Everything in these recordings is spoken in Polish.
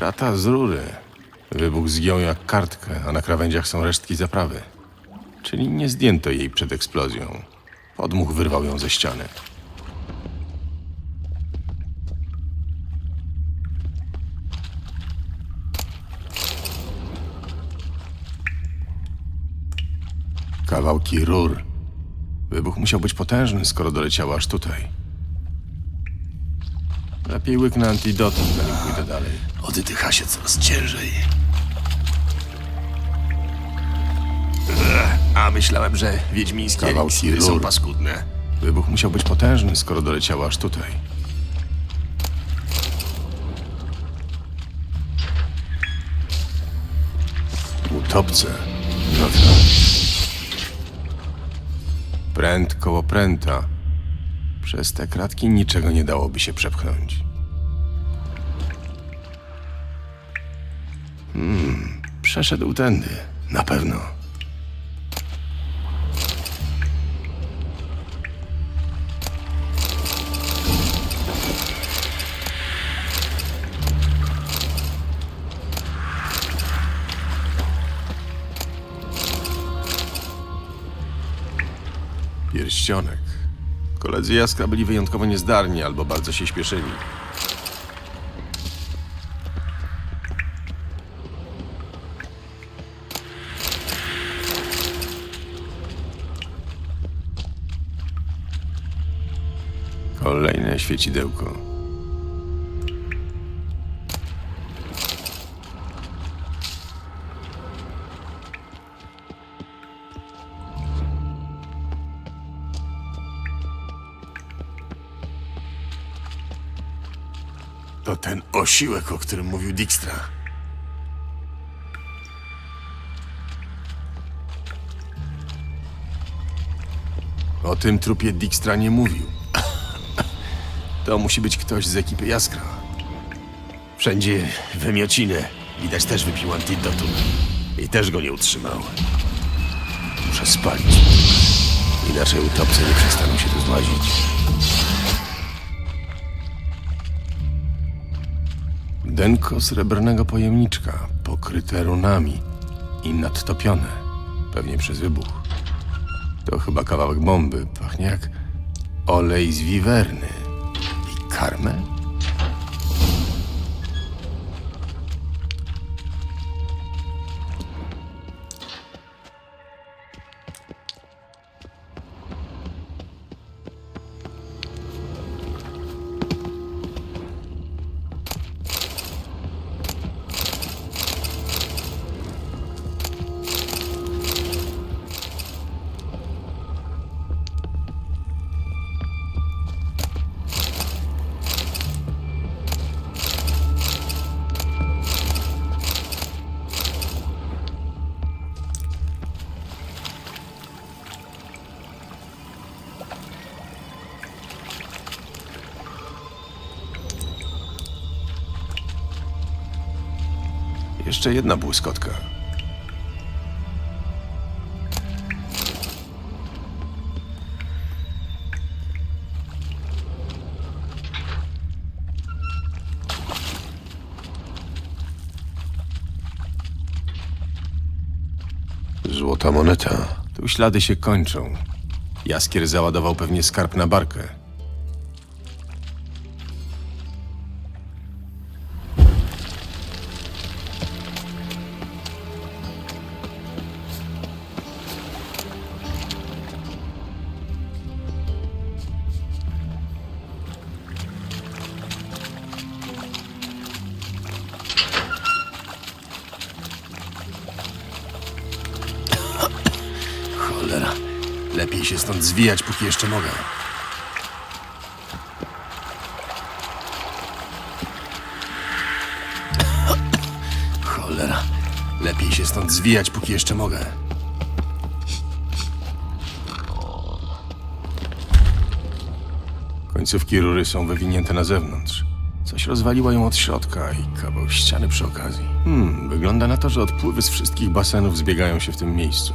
Krata z rury. Wybuch zgiął jak kartkę, a na krawędziach są resztki zaprawy. Czyli nie zdjęto jej przed eksplozją. Podmuch wyrwał ją ze ściany. Kawałki rur. Wybuch musiał być potężny, skoro doleciał aż tutaj. Lepiej łyknę antidotum, zanim pójdę dalej. Oddycha się coraz ciężej. A myślałem, że wiedźmińskie Kawałki eliksiry są paskudne. Wybuch musiał być potężny, skoro doleciał aż tutaj. Utopce. No to. Pręt koło pręta. Przez te kratki niczego nie dałoby się przepchnąć. Przeszedł tędy. Na pewno. Pierścionek. Koledzy Jaskra byli wyjątkowo niezdarni albo bardzo się śpieszyli. Świecidełko. To ten osiłek, o którym mówił Dijkstra. O tym trupie Dijkstra nie mówił. To musi być ktoś z ekipy Jaskra. Wszędzie wymiociny. Widać też wypił antidotum. I też go nie utrzymał. Muszę spalić. Inaczej utopce nie przestaną się tu złazić. Denko srebrnego pojemniczka, pokryte runami i nadtopione, pewnie przez wybuch. To chyba kawałek bomby, pachnie jak olej z wiwerny i Jeszcze jedna błyskotka. Złota moneta. Tu ślady się kończą. Jaskier załadował pewnie skarb na barkę. Póki jeszcze mogę. Cholera. Lepiej się stąd zwijać, póki jeszcze mogę. Końcówki rury są wywinięte na zewnątrz. Coś rozwaliło ją od środka i kawał ściany przy okazji. Hmm, wygląda na to, że odpływy z wszystkich basenów zbiegają się w tym miejscu.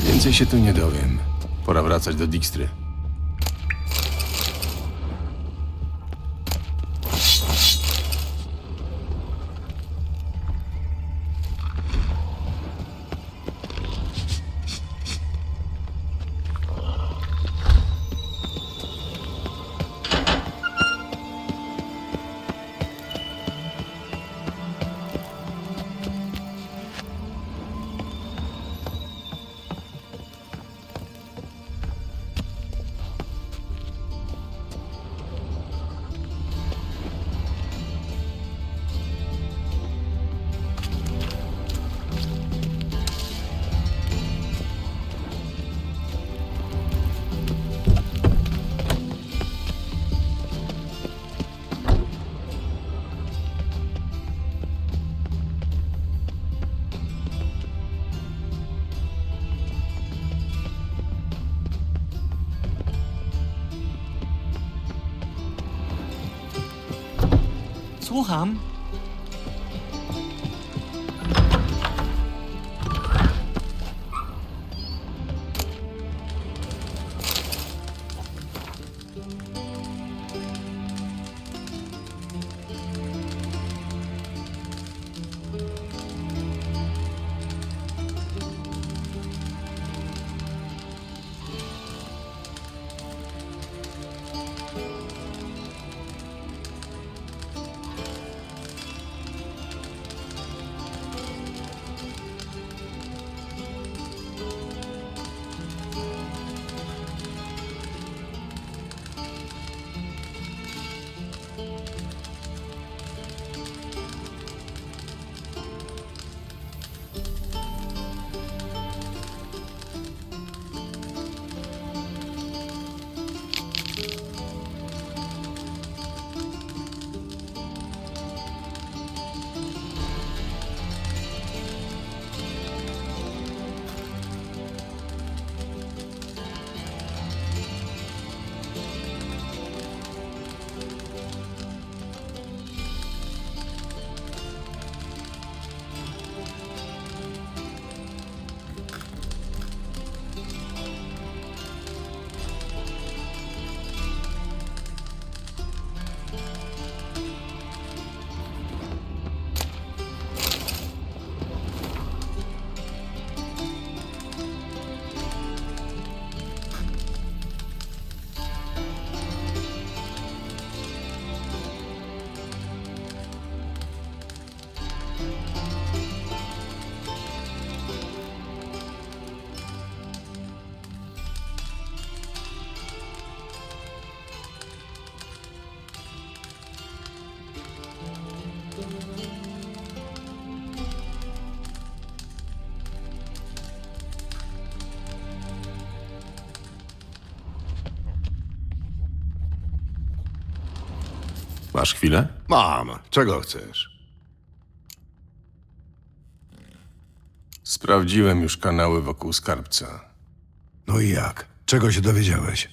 Więcej się tu nie dowiem. Pora wracać do Dijkstry. Soham Masz chwilę? Mam. Czego chcesz? Sprawdziłem już kanały wokół skarbca. No i jak? Czego się dowiedziałeś?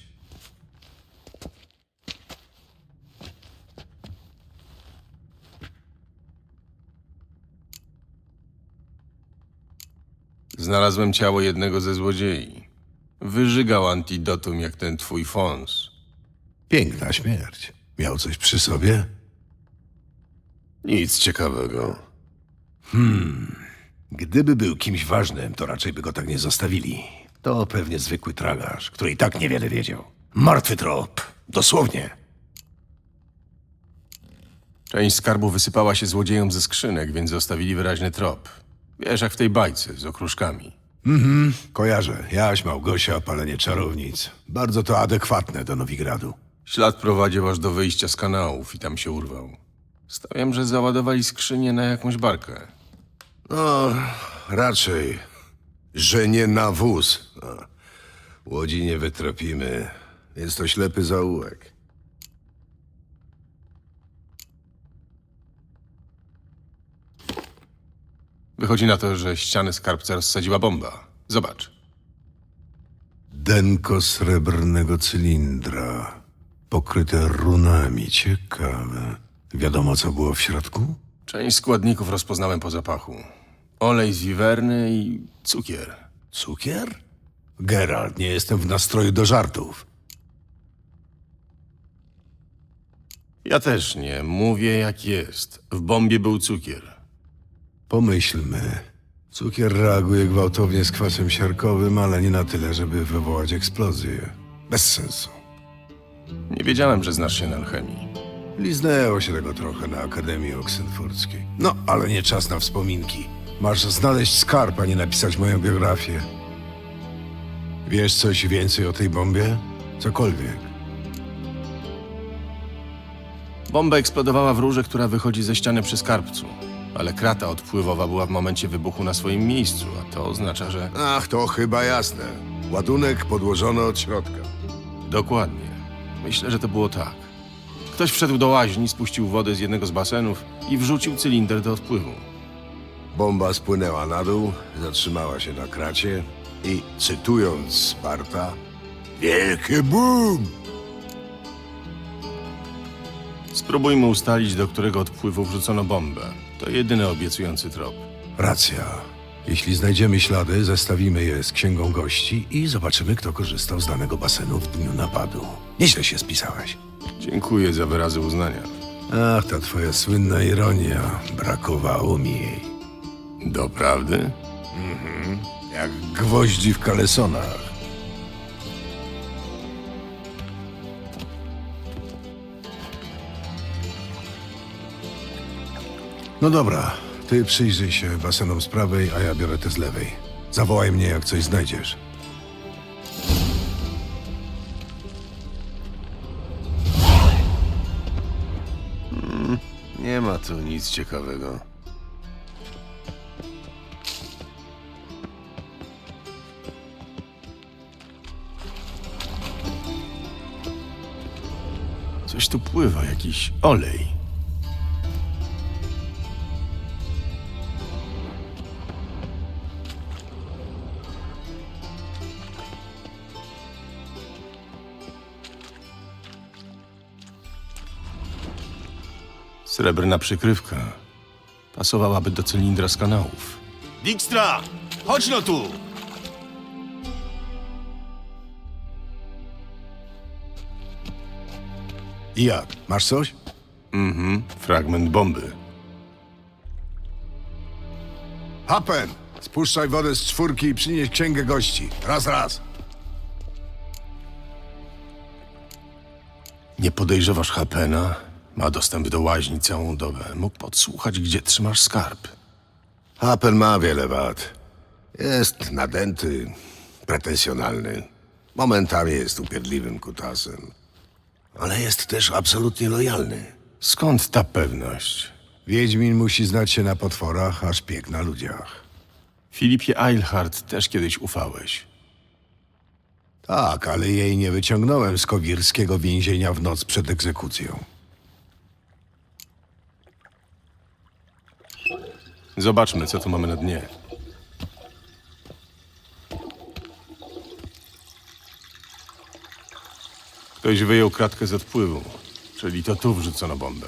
Znalazłem ciało jednego ze złodziei. Wyżygał antidotum jak ten twój Fons. Piękna śmierć. Miał coś przy sobie? Nic ciekawego. Gdyby był kimś ważnym, to raczej by go tak nie zostawili. To pewnie zwykły tragarz, który i tak niewiele wiedział. Martwy trop. Dosłownie. Część skarbu wysypała się złodziejom ze skrzynek, więc zostawili wyraźny trop. Wiesz, jak w tej bajce z okruszkami. Kojarzę. Jaś, Małgosia, palenie czarownic. Bardzo to adekwatne do Nowigradu. Ślad prowadził aż do wyjścia z kanałów i tam się urwał. Stawiam, że załadowali skrzynię na jakąś barkę. No, raczej, że nie na wóz. No, łodzi nie wytropimy, więc to ślepy zaułek. Wychodzi na to, że ściany skarbca rozsadziła bomba. Zobacz. Denko srebrnego cylindra. Pokryte runami. Ciekawe. Wiadomo, co było w środku? Część składników rozpoznałem po zapachu. Olej z wiwerny i cukier. Cukier? Geralt, nie jestem w nastroju do żartów. Ja też nie. Mówię jak jest. W bombie był cukier. Pomyślmy. Cukier reaguje gwałtownie z kwasem siarkowym, ale nie na tyle, żeby wywołać eksplozję. Bez sensu. Nie wiedziałem, że znasz się na alchemii. Liznęło się tego trochę na Akademii Oksenfurckiej. No, ale nie czas na wspominki. Masz znaleźć skarb, a nie napisać moją biografię. Wiesz coś więcej o tej bombie? Cokolwiek. Bomba eksplodowała w rurze, która wychodzi ze ściany przy skarbcu. Ale krata odpływowa była w momencie wybuchu na swoim miejscu, a to oznacza, że... Ach, to chyba jasne. Ładunek podłożony od środka. Dokładnie. Myślę, że to było tak. Ktoś wszedł do łaźni, spuścił wodę z jednego z basenów i wrzucił cylinder do odpływu. Bomba spłynęła na dół, zatrzymała się na kracie i, cytując Sparta, wielki boom! Spróbujmy ustalić, do którego odpływu wrzucono bombę. To jedyny obiecujący trop. Racja. Jeśli znajdziemy ślady, zestawimy je z księgą gości i zobaczymy, kto korzystał z danego basenu w dniu napadu. Nieźle się spisałeś. Dziękuję za wyrazy uznania. Ach, ta twoja słynna ironia. Brakowało mi jej. Doprawdy? Jak gwoździ w kalesonach. No dobra, ty przyjrzyj się basenom z prawej, a ja biorę te z lewej. Zawołaj mnie, jak coś znajdziesz. Nie ma tu nic ciekawego. Coś tu pływa, jakiś olej. Srebrna przykrywka. Pasowałaby do cylindra z kanałów. Dijkstra! Chodź no tu! I jak? Masz coś? Mhm, fragment bomby. Hapen! Spuszczaj wodę z czwórki i przynieś księgę gości. Raz, raz. Nie podejrzewasz Hapena? Ma dostęp do łaźni całą dobę. Mógł podsłuchać, gdzie trzymasz skarb. Hapen ma wiele wad. Jest nadęty, pretensjonalny. Momentami jest upierdliwym kutasem. Ale jest też absolutnie lojalny. Skąd ta pewność? Wiedźmin musi znać się na potworach, a szpieg na ludziach. Filipie Eilhart też kiedyś ufałeś. Tak, ale jej nie wyciągnąłem z kowirskiego więzienia w noc przed egzekucją. Zobaczmy, co tu mamy na dnie. Ktoś wyjął kratkę z odpływu, czyli to tu wrzucono bombę.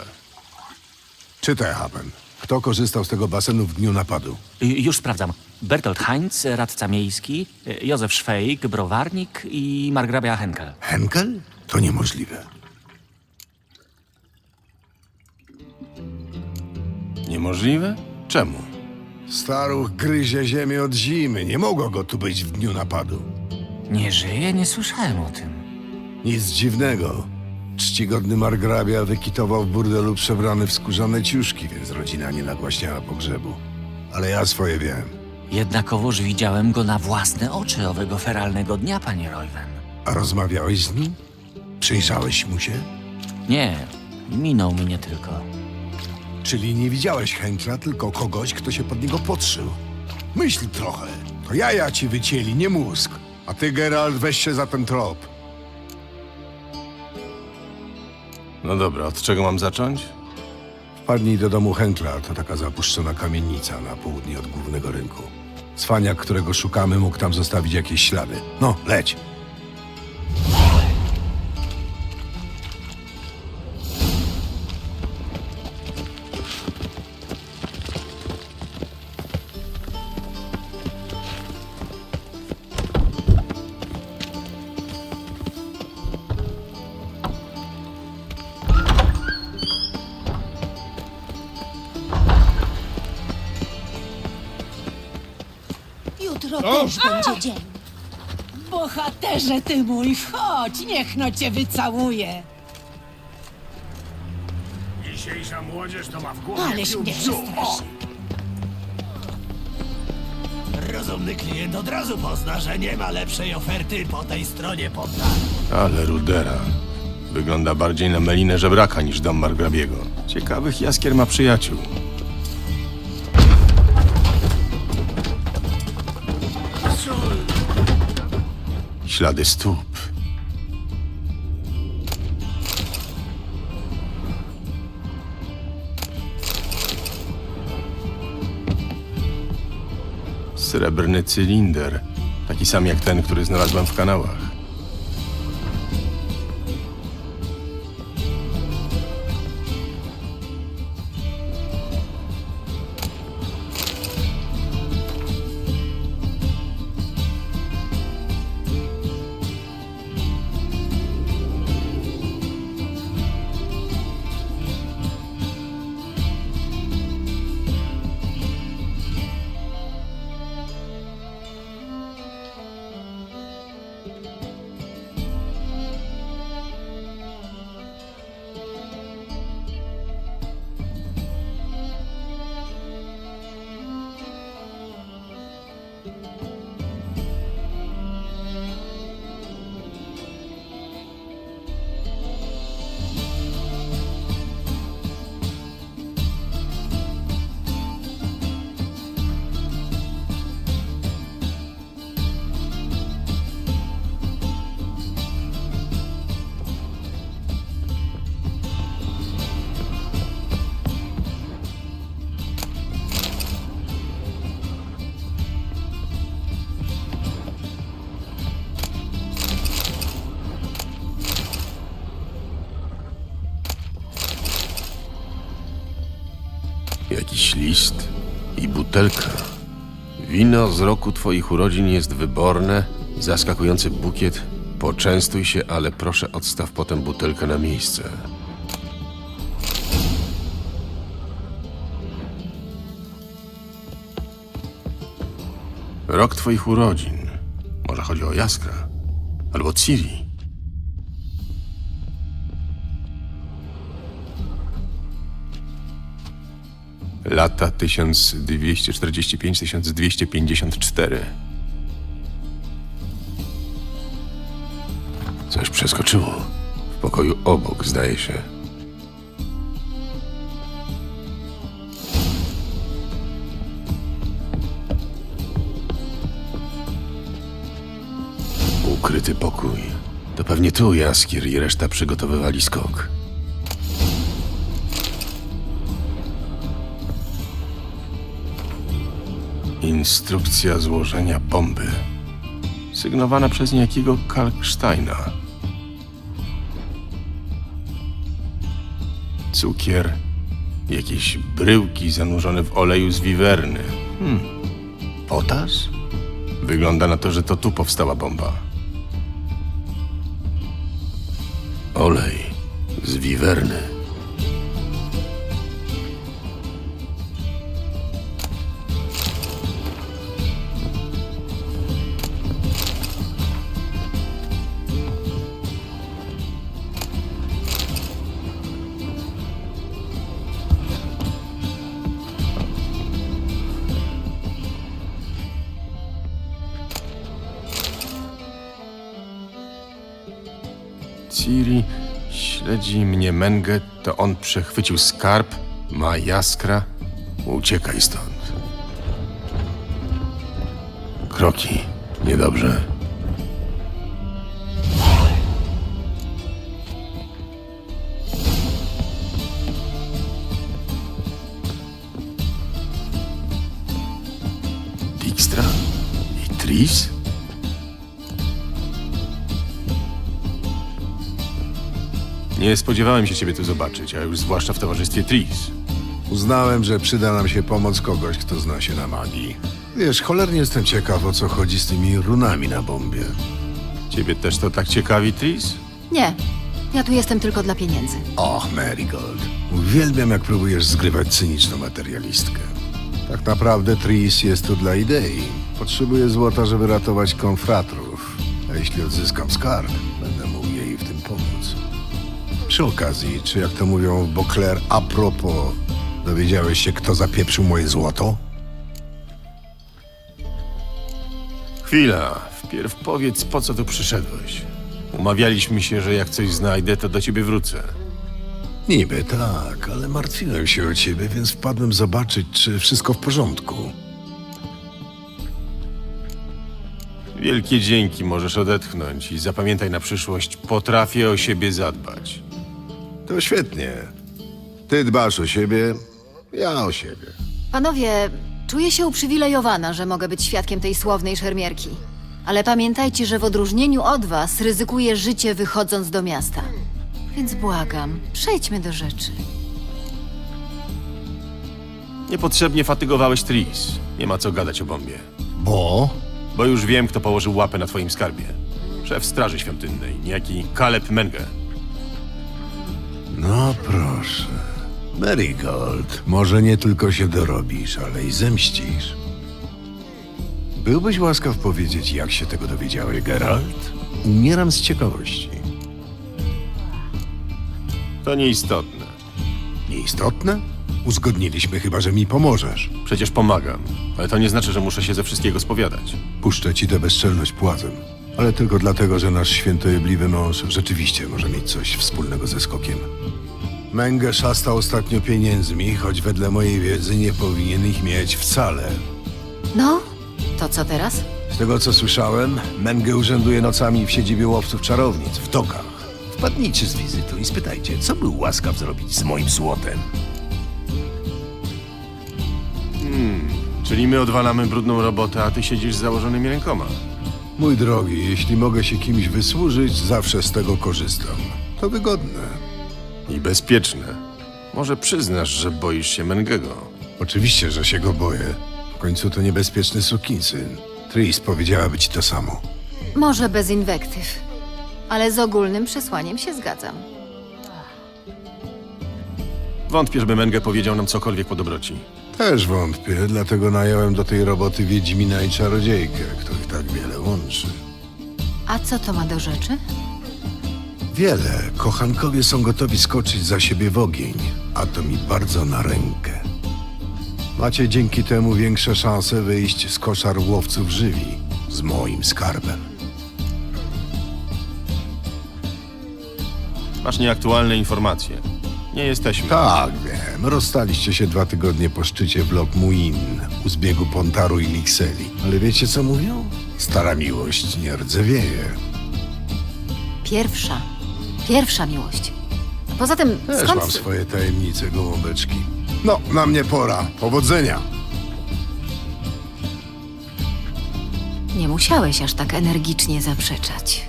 Czytaj, Hapen. Kto korzystał z tego basenu w dniu napadu? Y, Już sprawdzam. Bertolt Heinz, radca miejski, y, Józef Szwejk, browarnik i margrabia Henkel. Henkel? To niemożliwe. Niemożliwe? Czemu? Staruch gryzie ziemię od zimy. Nie mogło go tu być w dniu napadu. Nie żyje? Nie słyszałem o tym. Nic dziwnego. Czcigodny margrabia wykitował w burdelu przebrany w skórzane ciuszki, więc rodzina nie nagłaśniała pogrzebu. Ale ja swoje wiem. Jednakowoż widziałem go na własne oczy owego feralnego dnia, panie Royven. A rozmawiałeś z nim? Przyjrzałeś mu się? Nie, minął mnie tylko. Czyli nie widziałeś Henkla, tylko kogoś, kto się pod niego podszył. Myśl trochę. To jaja ci wycięli, nie mózg. A ty, Geralt, weź się za ten trop. No dobra, od czego mam zacząć? Wpadnij do domu Henkla, to taka zapuszczona kamienica na południe od głównego rynku. Cwaniak, którego szukamy, mógł tam zostawić jakieś ślady. No, leć. Ty mój, wchodź, niech no cię wycałuje. Dzisiejsza młodzież to ma w głowie Aleś mnie przestraszy. Rozumny klient od razu pozna, że nie ma lepszej oferty po tej stronie podda. Ale Rudera. Wygląda bardziej na melinę żebraka niż dom margrabiego. Ciekawych jaskier ma przyjaciół. Ślady stóp. Srebrny cylinder. Taki sam jak ten, który znalazłem w kanałach. Wino z roku twoich urodzin jest wyborne, zaskakujący bukiet. Poczęstuj się, ale proszę odstaw potem butelkę na miejsce. Rok twoich urodzin. Może chodzi o Jaskra? Albo Ciri? Lata 1245-1254. Coś przeskoczyło. W pokoju obok, zdaje się. Ukryty pokój. To pewnie tu Jaskier i reszta przygotowywali skok. Instrukcja złożenia bomby. Sygnowana przez niejakiego Kalksteina. Cukier. Jakieś bryłki zanurzone w oleju z wiwerny. Hmm. Potas? Wygląda na to, że to tu powstała bomba. Olej z wiwerny. Śledzi mnie Mengę, to on przechwycił skarb, ma jaskra. Uciekaj stąd. Kroki. Niedobrze. Dijkstra? I Tris? Nie spodziewałem się ciebie tu zobaczyć, a już zwłaszcza w towarzystwie Tris. Uznałem, że przyda nam się pomoc kogoś, kto zna się na magii. Wiesz, cholernie jestem ciekaw, o co chodzi z tymi runami na bombie. Ciebie też to tak ciekawi, Tris? Nie, ja tu jestem tylko dla pieniędzy. Och, Marigold. Uwielbiam, jak próbujesz zgrywać cyniczną materialistkę. Tak naprawdę Tris jest tu dla idei. Potrzebuję złota, żeby ratować konfratrów. A jeśli odzyskam skarb, Przy okazji, czy jak to mówią w Beauclair, a propos, dowiedziałeś się, kto zapieprzył moje złoto? Chwila. Wpierw powiedz, po co tu przyszedłeś. Umawialiśmy się, że jak coś znajdę, to do ciebie wrócę. Niby tak, ale martwiłem się o ciebie, więc wpadłem zobaczyć, czy wszystko w porządku. Wielkie dzięki, możesz odetchnąć i zapamiętaj na przyszłość, potrafię o siebie zadbać. To świetnie. Ty dbasz o siebie, ja o siebie. Panowie, czuję się uprzywilejowana, że mogę być świadkiem tej słownej szermierki. Ale pamiętajcie, że w odróżnieniu od was ryzykuję życie wychodząc do miasta. Więc błagam, przejdźmy do rzeczy. Niepotrzebnie fatygowałeś Tris. Nie ma co gadać o bombie. Bo? Bo już wiem, kto położył łapę na twoim skarbie. Szef Straży Świątynnej, niejaki Kaleb Menge. No proszę. Marigold, może nie tylko się dorobisz, ale i zemścisz. Byłbyś łaskaw powiedzieć, jak się tego dowiedziałeś, Geralt? Umieram z ciekawości. To nieistotne. Nieistotne? Uzgodniliśmy chyba, że mi pomożesz. Przecież pomagam, ale to nie znaczy, że muszę się ze wszystkiego spowiadać. Puszczę ci tę bezczelność płazem. Ale tylko dlatego, że nasz świętojebliwy mąż rzeczywiście może mieć coś wspólnego ze skokiem. Menge szasta ostatnio pieniędzmi, choć wedle mojej wiedzy nie powinien ich mieć wcale. No, to co teraz? Z tego co słyszałem, Menge urzęduje nocami w siedzibie łowców czarownic, w dokach. Wpadnijcie z wizytą i spytajcie, co był łaskaw zrobić z moim złotem. Czyli my odwalamy brudną robotę, a ty siedzisz z założonymi rękoma. Mój drogi, jeśli mogę się kimś wysłużyć, zawsze z tego korzystam. To wygodne. I bezpieczne. Może przyznasz, że boisz się Mengego. Oczywiście, że się go boję. W końcu to niebezpieczny sukinsyn. Tris powiedziałaby ci to samo. Może bez inwektyw, ale z ogólnym przesłaniem się zgadzam. Wątpię, żeby Menge powiedział nam cokolwiek po dobroci. Też wątpię, dlatego nająłem do tej roboty Wiedźmina i Czarodziejkę, których tak wiele łączy. A co to ma do rzeczy? Wiele. Kochankowie są gotowi skoczyć za siebie w ogień, a to mi bardzo na rękę. Macie dzięki temu większe szanse wyjść z koszar łowców żywi z moim skarbem. Masz nieaktualne informacje. Nie jesteśmy. Tak, wiem. Rozstaliście się dwa tygodnie po szczycie w Lok Muin, u zbiegu Pontaru i Likseli. Ale wiecie co mówią? Stara miłość nie rdzewieje. Pierwsza. Pierwsza miłość. Poza tym, Też skąd... mam swoje tajemnice, gołąbeczki. No, na mnie pora. Powodzenia! Nie musiałeś aż tak energicznie zaprzeczać.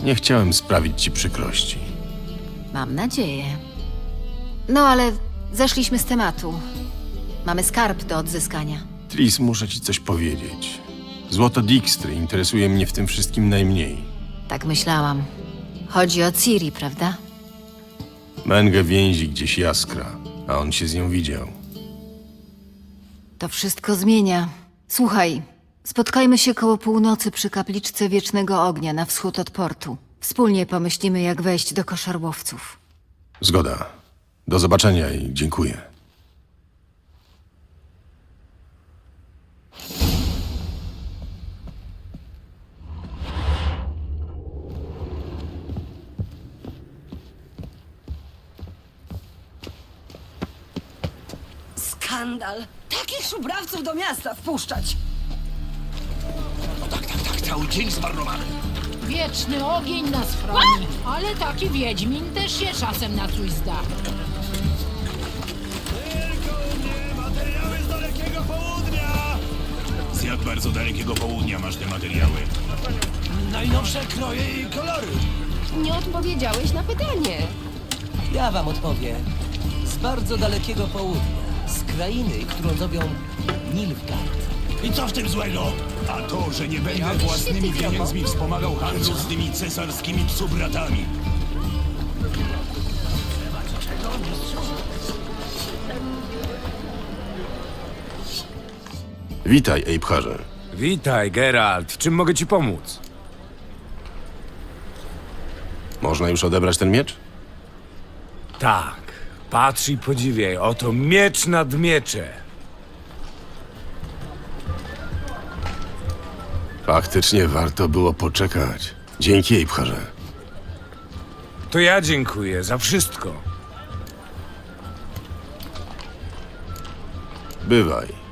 Nie chciałem sprawić ci przykrości. Mam nadzieję. No ale zeszliśmy z tematu. Mamy skarb do odzyskania. Tris, muszę ci coś powiedzieć. Złoto Dijkstry interesuje mnie w tym wszystkim najmniej. Tak myślałam. Chodzi o Ciri, prawda? Menge więzi gdzieś jaskra, a on się z nią widział. To wszystko zmienia. Słuchaj, spotkajmy się koło północy przy kapliczce Wiecznego Ognia na wschód od portu. Wspólnie pomyślimy, jak wejść do koszarłowców. Zgoda. Do zobaczenia i dziękuję. Skandal! Takich szubrawców do miasta wpuszczać! No tak, tak, tak, cały dzień zmarnowany. Wieczny ogień nas chroni, ale taki wiedźmin też się czasem na coś zda. Materiały z dalekiego południa! Z jak bardzo dalekiego południa masz te materiały? Najnowsze kroje i kolory. Nie odpowiedziałeś na pytanie. Ja wam odpowiem. Z bardzo dalekiego południa, z krainy, którą zowią Nilfgaard. I co w tym złego? A to, że nie będę własnymi pieniędzmi wspomagał handlu z tymi cesarskimi psubratami. Witaj, Ejbharze. Witaj, Geralt. W czym mogę ci pomóc? Można już odebrać ten miecz? Tak. Patrz i podziwiaj. Oto miecz nad miecze. Faktycznie warto było poczekać. Dzięki, Ejbharze. To ja dziękuję za wszystko. Bywaj.